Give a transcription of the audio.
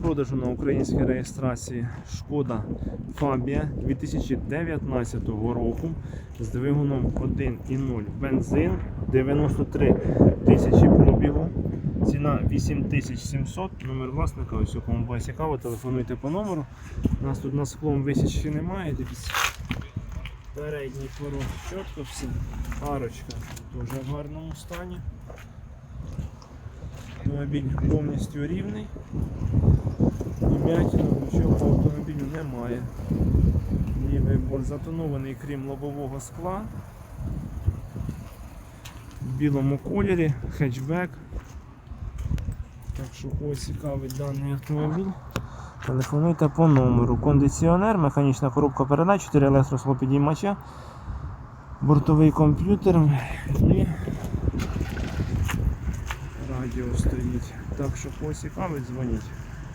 продажу на українській реєстрації Шкода Фабія 2019 року з двигуном 1.0 бензин 93 тисячі пробігу. Ціна 8700, номер власника, ось у кому буде цікаво, телефонуйте по номеру. У нас тут на склом висічки немає, дивіться. Передній порог чітко все. Арочка теж в гарному стані. Автомобіль повністю рівний. Вмятину, нічого по автомобілю немає. Лівий борт затонований, крім лобового скла. В білому кольорі, хетчбек. Так що когось цікавить даний автомобіль. Телефонуйте по номеру. Кондиціонер, механічна коробка передач, 4 електрослопідіймача, бортовий комп'ютер і радіо стоїть. Так що когось цікавить, дзвоніть.